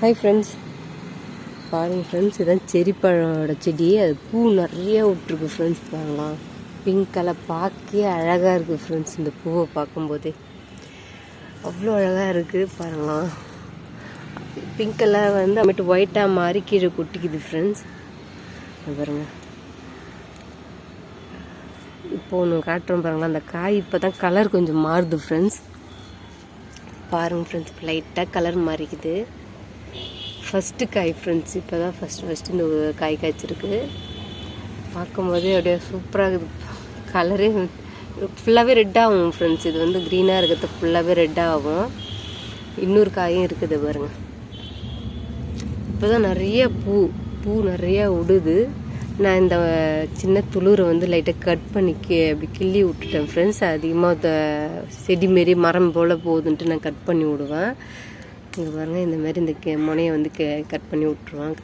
Hi friends பாருங்க friends இதான் செரிப்பழோட செடி. அது பூ நிறைய விட்ருக்கு ஃப்ரெண்ட்ஸ் பாருங்களா பிங்க் கலர் பார்க்கவே அழகாக இருக்குது ஃப்ரெண்ட்ஸ் இந்த பூவை பார்க்கும்போதே. அவ்வளோ அழகாக இருக்குது பாருங்களா பிங்க் கலர் வந்து அமிட்டு ஒயிட்டாக மாறி கீழே கொட்டிக்குது ஃப்ரெண்ட்ஸ் பாருங்க. இப்போ ஒன்று காட்டுறோம் பாருங்களா அந்த காய் இப்போ தான் கலர் கொஞ்சம் மாறுது ஃப்ரெண்ட்ஸ் பாருங்கள் ஃப்ரெண்ட்ஸ் லைட்டாக கலர் மாறிக்குது. ஃபஸ்ட்டு காய் ஃப்ரெண்ட்ஸ் இப்போ தான் ஃபஸ்ட்டு ஃபஸ்ட்டு இந்த காய் காய்ச்சிருக்கு. பார்க்கும்போதே அப்படியே சூப்பராக இருக்குது. கலரே ஃபுல்லாகவே ரெட்டாகும் ஃப்ரெண்ட்ஸ் இது வந்து க்ரீனாக இருக்கிறது ஃபுல்லாகவே ரெட்டாகும் இன்னொரு காயும் இருக்குது பாருங்கள் இப்போ தான் நிறைய பூ பூ நிறைய விடுது நான் இந்த சின்ன துளுரை வந்து லைட்டாக கட் பண்ணி கி அப்படி கிள்ளி விட்டுட்டேன் ஃப்ரெண்ட்ஸ் அதிகமாக செடி மாரி மரம் போல் போகுதுன்ட்டு நான் கட் பண்ணி விடுவேன். இங்கே பாருங்கள் இந்த மாதிரி இந்த கே முனையை வந்து கே கட் பண்ணி விட்ருவான்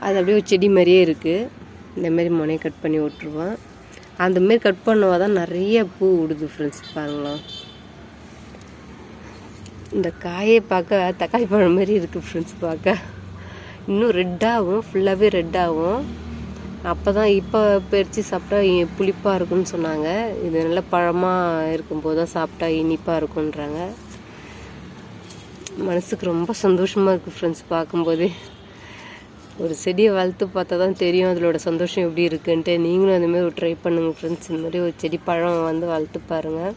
அது அப்படியே ஒரு செடி மாதிரியே இருக்குது இந்த மாதிரி முனையை கட் பண்ணி விட்ருவான் அந்த மாரி கட் பண்ணுவா தான் நிறைய பூ விடுது ஃப்ரெண்ட்ஸ் பாருங்களாம் இந்த காயை பார்க்க தக்காளி பழம் மாதிரி இருக்குது ஃப்ரெண்ட்ஸ் பார்க்க. இன்னும் ரெட்டாகும் ஃபுல்லாகவே ரெட்டாகும் அப்போ தான் இப்போ பறித்து சாப்பிட்டா இ- புளிப்பாக இருக்கும்னு சொன்னாங்க. இது நல்ல பழமாக இருக்கும்போது தான் சாப்பிட்டா இனிப்பாக இருக்குன்றாங்க மனசுக்கு ரொம்ப சந்தோஷமாக இருக்குது ஃப்ரெண்ட்ஸ் பார்க்கும்போது. ஒரு செடியை வளர்த்து பார்த்தா தான் தெரியும் அதோட சந்தோஷம் எப்படி இருக்குன்ட்டு. நீங்களும் அந்தமாரி ஒரு ட்ரை பண்ணுங்கள் ஃப்ரெண்ட்ஸ் இந்த மாதிரி ஒரு செடி பழம் வந்து வளர்த்து பாருங்கள்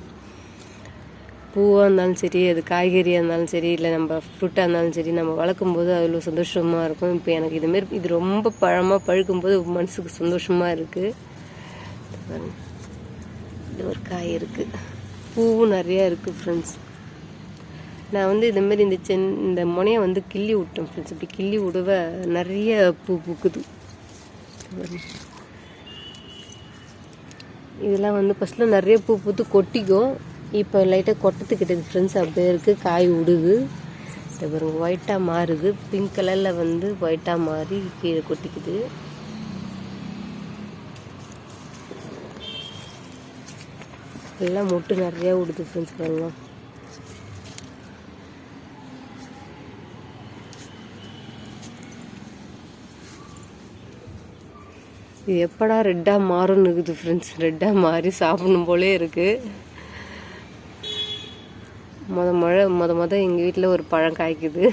பூவாக இருந்தாலும் சரி அது காய்கறியாக இருந்தாலும் சரி இல்லை நம்ம ஃப்ரூட்டாக இருந்தாலும் சரி நம்ம வளர்க்கும் போது அதில் சந்தோஷமாக இருக்கும். இப்போ எனக்கு இதுமாரி இது ரொம்ப பழமாக பழுக்கும்போது மனசுக்கு சந்தோஷமாக இருக்குது இது ஒரு காய் இருக்குது பூவும் நிறையா இருக்குது ஃப்ரெண்ட்ஸ் நான் வந்து இதுமாரி இந்த சென் இந்த முனையை வந்து கிள்ளி விட்டேன் ஃப்ரெண்ட்ஸ் இப்படி கிள்ளி விடுவ நிறைய பூ பூக்குது. இதெல்லாம் வந்து ஃபஸ்ட்டில் நிறைய பூ பூத்து கொட்டிக்கும் இப்போ லைட்டாக கொட்டத்துக்கிட்டது ஃப்ரெண்ட்ஸ் அப்படியே இருக்குது காய் விடுது இது பாருங்க ஒயிட்டாக மாறுது. பிங்க் கலரில் வந்து ஒயிட்டாக மாறி கீழே கொட்டிக்குது. எல்லாம் மொட்டு நிறையா விடுது ஃப்ரெண்ட்ஸ் பாருங்க. இது எப்படா ரெட்டாக மாறும்னு இருக்குது ஃப்ரெண்ட்ஸ் ரெட்டாக மாறி சாப்பிடணும் போலே இருக்குது மொத மழை மொத மொதல் எங்கள் வீட்டில் ஒரு பழம் காய்க்குது.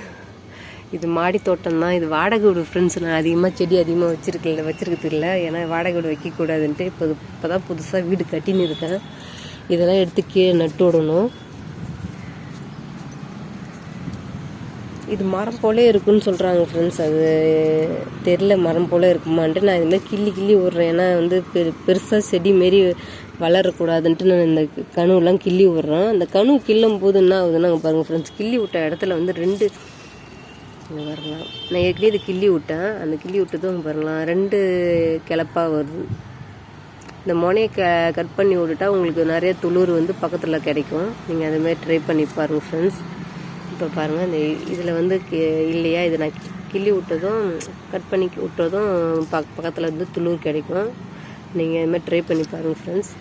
இது மாடி தோட்டம் தான். இது வாடகை வீடு ஃப்ரெண்ட்ஸ் நான் அதிகமாக செடி அதிகமாக வச்சுருக்கல வச்சிருக்கிறது இல்லை. ஏன்னா வாடகை வீடு வைக்கக்கூடாதுன்ட்டு இப்போ இப்போ தான் புதுசாக வீடு கட்டின்னு இருக்கேன். இதெல்லாம் எடுத்து கீழே நட்டு விடணும். இது மரம் போலே இருக்குன்னு சொல்கிறாங்க ஃப்ரெண்ட்ஸ் அது தெரில மரம் போல இருக்குமான்ட்டு. நான் இதுமாதிரி கிள்ளி கிள்ளி விட்றேன் ஏன்னா வந்து பெரு பெருசாக செடி மாரி வளரக்கூடாதுன்ட்டு நான் இந்த கணுவெல்லாம் கிள்ளி விட்றேன் அந்த கணு கிள்ளும் போது என்ன ஆகுதுன்னு பாருங்கள் ஃப்ரெண்ட்ஸ் கிள்ளி விட்ட இடத்துல வந்து ரெண்டு இங்க வரலாம் நான் ஏற்கனவே இது கிள்ளி விட்டேன். அந்த கிள்ளி விட்டதும் வரலாம் ரெண்டு கிளப்பாக வருது. இந்த முனையை க கட் பண்ணி விட்டுட்டா உங்களுக்கு நிறைய துளிர் வந்து பக்கத்தில் கிடைக்கும். நீங்கள் அதுமாரி ட்ரை பண்ணி பாருங்கள் ஃப்ரெண்ட்ஸ் இப்போ பாருங்கள் இந்த இதில் வந்து கி- இல்லையா? இதை நான் கிள்ளி விட்டதும் கட் பண்ணி விட்டதும் பக் பக்கத்தில் வந்து துளிர் கிடைக்கும். நீங்கள் இதுமாதிரி ட்ரை பண்ணி பாருங்கள் ஃப்ரெண்ட்ஸ்